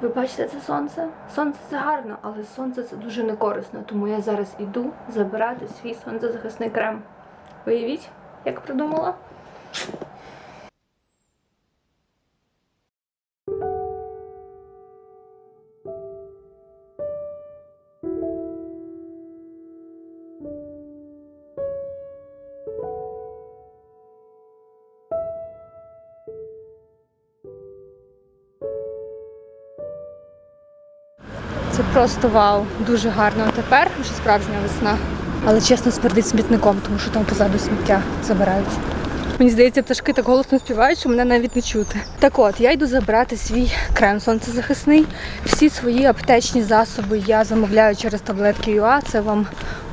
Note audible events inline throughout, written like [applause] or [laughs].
Ви бачите це сонце? Сонце це гарно, але сонце це дуже некорисно, тому я зараз іду забирати свій сонцезахисний крем. Уявіть, як придумала? Це просто вау, дуже гарно. Тепер вже справжня весна. Але чесно смердить смітником, тому що там позаду сміття забирають. Мені здається, пташки так голосно співають, що мене навіть не чути. Так от, я йду забрати свій крем сонцезахисний. Всі свої аптечні засоби я замовляю через таблетки ЮА. Це вам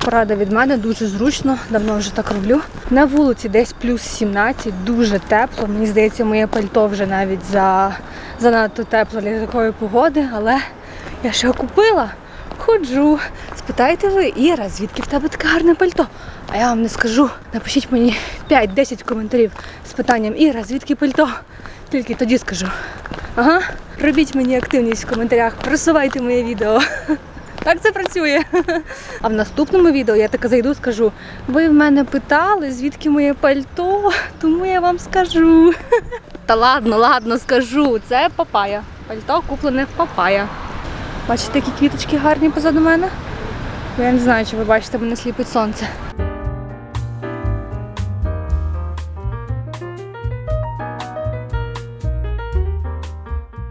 порада від мене, дуже зручно, давно вже так роблю. На вулиці десь плюс 17, дуже тепло. Мені здається, моє пальто вже навіть за занадто тепло для такої погоди, але я ще купила. Ходжу. Спитайте ви, Іра, звідки в тебе таке гарне пальто? А я вам не скажу. Напишіть мені 5-10 коментарів з питанням Іра, звідки пальто? Тільки тоді скажу. Ага, робіть мені активність в коментарях, просувайте моє відео. [laughs] Так це працює. А в наступному відео я таки зайду скажу: ви в мене питали, звідки моє пальто, тому я вам скажу. [laughs] Та ладно, ладно, скажу. Це папая. Пальто куплене в папая. Бачите, які квіточки гарні позаду мене? Я не знаю, чи ви бачите, мене сліпить сонце.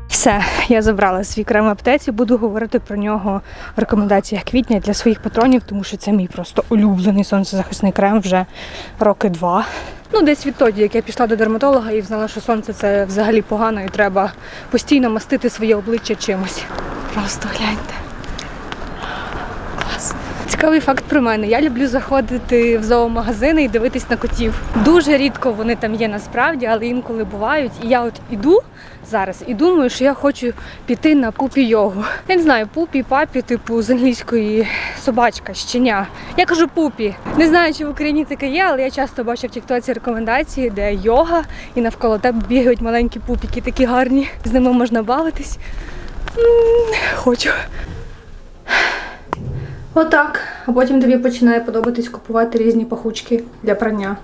Все, я забрала свій крем аптеці, буду говорити про нього в рекомендаціях квітня для своїх патронів, тому що це мій просто улюблений сонцезахисний крем вже роки два. Ну, десь відтоді, як я пішла до дерматолога і знала, що сонце це взагалі погано і треба постійно мастити своє обличчя чимось. Просто гляньте. Цікавий факт про мене. Я люблю заходити в зоомагазини і дивитись на котів. Дуже рідко вони там є насправді, але інколи бувають. І я от іду зараз і думаю, що я хочу піти на пупі йогу. Я не знаю, пупі, папі, типу з англійської собачка, щеня. Я кажу пупі. Не знаю, чи в Україні таке є, але я часто бачу в тіктоці рекомендації, де йога, і навколо тебе бігають маленькі пупіки, такі гарні. З ними можна бавитись. М, Хочу. Отак. А потім тобі починає подобатись купувати різні пахучки для прання.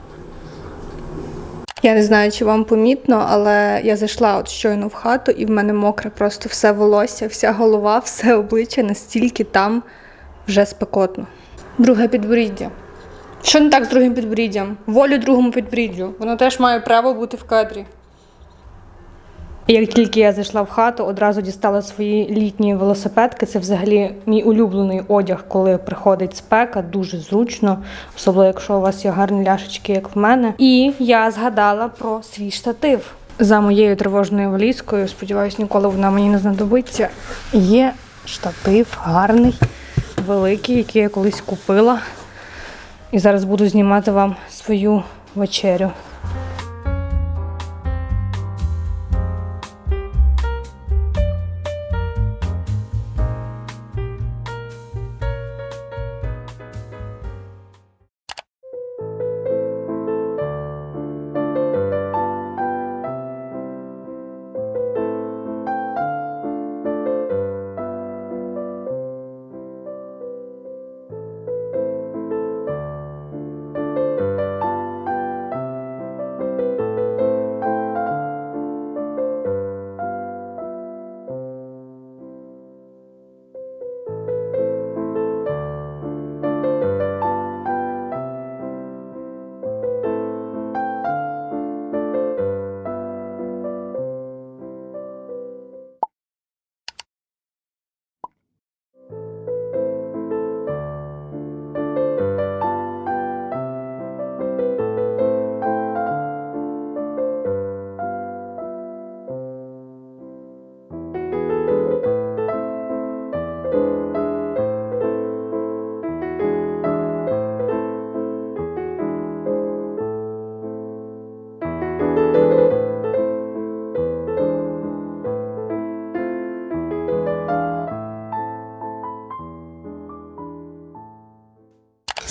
Я не знаю, чи вам помітно, але я зайшла от щойно в хату, і в мене мокре просто все волосся, вся голова, [laughs] все обличчя настільки там вже спекотно. Друге підборіддя. Що не так з другим підборіддям? Волю другому підборіддю. Воно теж має право бути в кадрі. Як тільки я зайшла в хату, одразу дістала свої літні велосипедки. Це взагалі мій улюблений одяг, коли приходить спека, дуже зручно, особливо якщо у вас є гарні ляшечки, як в мене. І я згадала про свій штатив. За моєю тривожною валізкою, сподіваюсь, ніколи вона мені не знадобиться. Є штатив гарний, великий, який я колись купила. І зараз буду знімати вам свою вечерю.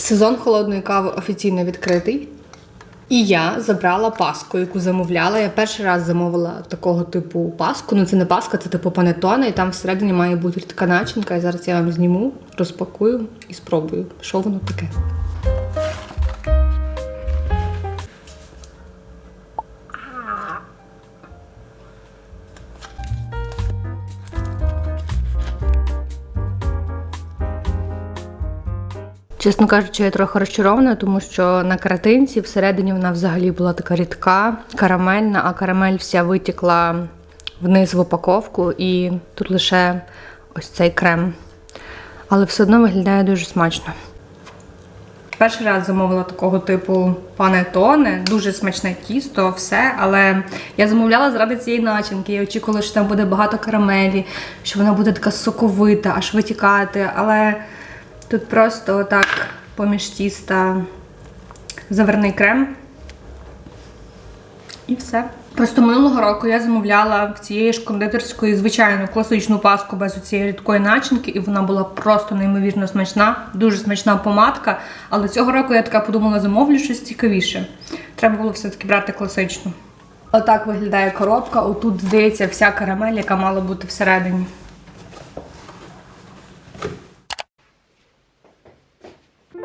Сезон холодної кави офіційно відкритий. І я забрала паску, яку замовляла. Я перший раз замовила такого типу паску. Ну це не паска, це типу панетона, і там всередині має бути така начинка. І зараз я вам зніму, розпакую і спробую, що воно таке. Чесно кажучи, я трохи розчарована, тому що на картинці всередині вона взагалі була така рідка, карамельна, а карамель вся витікла вниз в упаковку, і тут лише ось цей крем. Але все одно виглядає дуже смачно. Перший раз замовила такого типу панетоне, дуже смачне тісто, все. Але я замовляла заради цієї начинки. Я очікувала, що там буде багато карамелі, що вона буде така соковита, аж витікати. Але тут просто отак поміж тіста заварний крем. І все. Просто минулого року я замовляла в цієї ж кондитерської звичайну класичну паску без цієї рідкої начинки, і вона була просто неймовірно смачна, дуже смачна помадка. Але цього року я така подумала, замовлю щось цікавіше. Треба було все-таки брати класичну. Отак виглядає коробка. Отут, здається, вся карамель, яка мала бути всередині.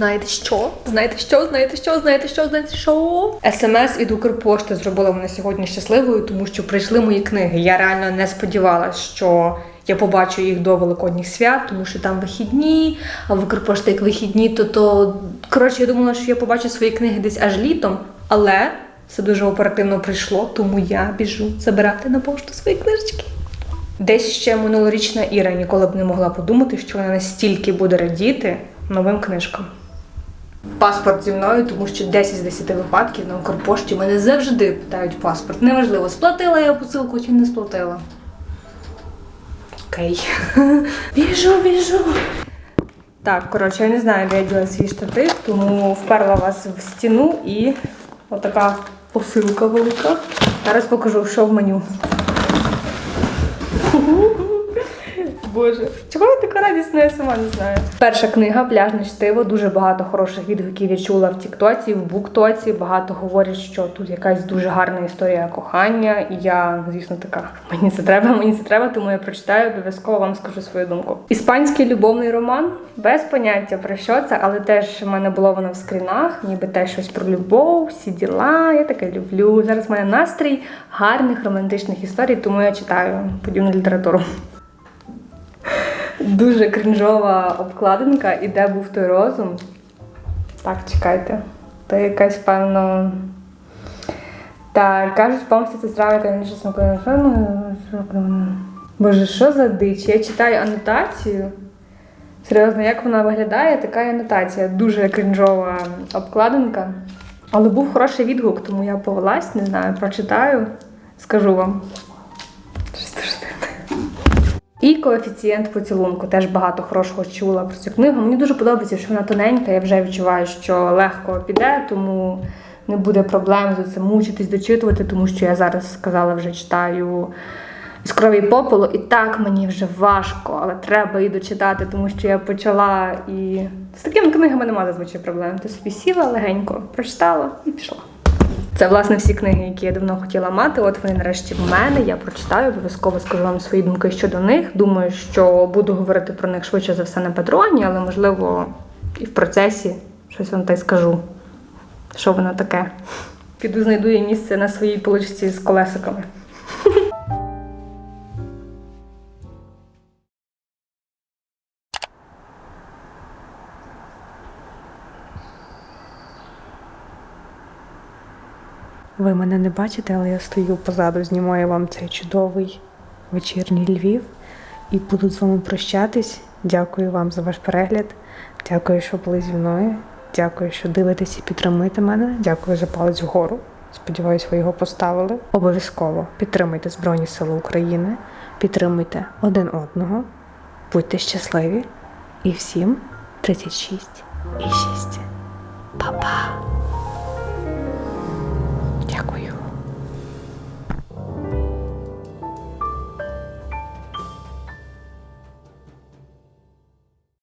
Знаєте що? Знаєте що? Знаєте що? Знаєте що? Знаєте що? СМС від Укрпошти зробила мене сьогодні щасливою, тому що прийшли мої книги. Я реально не сподівалася, що я побачу їх до Великодніх свят, тому що там вихідні, а в Укрпошти як вихідні, то то коротше, я думала, що я побачу свої книги десь аж літом, але все дуже оперативно прийшло, тому я біжу забирати на пошту свої книжечки. Десь ще минулорічна Іра ніколи б не могла подумати, що вона настільки буде радіти новим книжкам. Паспорт зі мною, тому що 10 з 10 випадків на Укрпошті мене завжди питають паспорт. Неважливо, сплатила я посилку чи не сплатила. Окей. [laughs] Біжу, біжу. Так, коротше, я не знаю, де я діла свій штатив, тому вперла вас в стіну і отака посилка велика. Зараз покажу, що в меню. Боже, чого я така радісна, я сама не знаю. Перша книга Пляжне штиво. Дуже багато хороших відгуків я чула в Тіктоці, в Буктоці. Багато говорять, що тут якась дуже гарна історія кохання. І я, звісно, така. Мені це треба, мені це треба, тому я прочитаю, обов'язково вам скажу свою думку. Іспанський любовний роман без поняття про що це, але теж в мене було воно в скрінах, ніби теж щось про любов, всі діла. Я таке люблю. Зараз в мене настрій гарних романтичних історій, тому я читаю подібну літературу. Дуже крінжова обкладинка, і де був той розум. Так, чекайте. То якась певно. Так, кажуть, помстя це страва, яка інша смакує. Що ну, Боже, що за дич? Я читаю анотацію. Серйозно, як вона виглядає, така анотація. Дуже крінжова обкладинка. Але був хороший відгук, тому я повелась, не знаю, прочитаю, скажу вам. І коефіцієнт поцілунку. Теж багато хорошого чула про цю книгу. Мені дуже подобається, що вона тоненька. Я вже відчуваю, що легко піде, тому не буде проблем за це мучитись, дочитувати, тому що я зараз сказала, вже читаю з крові попелу, і так мені вже важко, але треба її дочитати, тому що я почала і з такими книгами немає зазвичай проблем. Ти собі сіла легенько, прочитала і пішла. Це власне всі книги, які я давно хотіла мати. От вони нарешті в мене. Я прочитаю, обов'язково скажу вам свої думки щодо них. Думаю, що буду говорити про них швидше за все на патроні, але можливо і в процесі щось вам та й скажу. Що воно таке? Піду знайду я місце на своїй поличці з колесиками. Ви мене не бачите, але я стою позаду, знімаю вам цей чудовий вечірній Львів і буду з вами прощатись. Дякую вам за ваш перегляд. Дякую, що були зі мною. Дякую, що дивитесь і підтримуєте мене. Дякую за палець вгору. Сподіваюсь, ви його поставили. Обов'язково підтримуйте Збройні Сили України, підтримуйте один одного, будьте щасливі І всім 36 і 6. Па-па.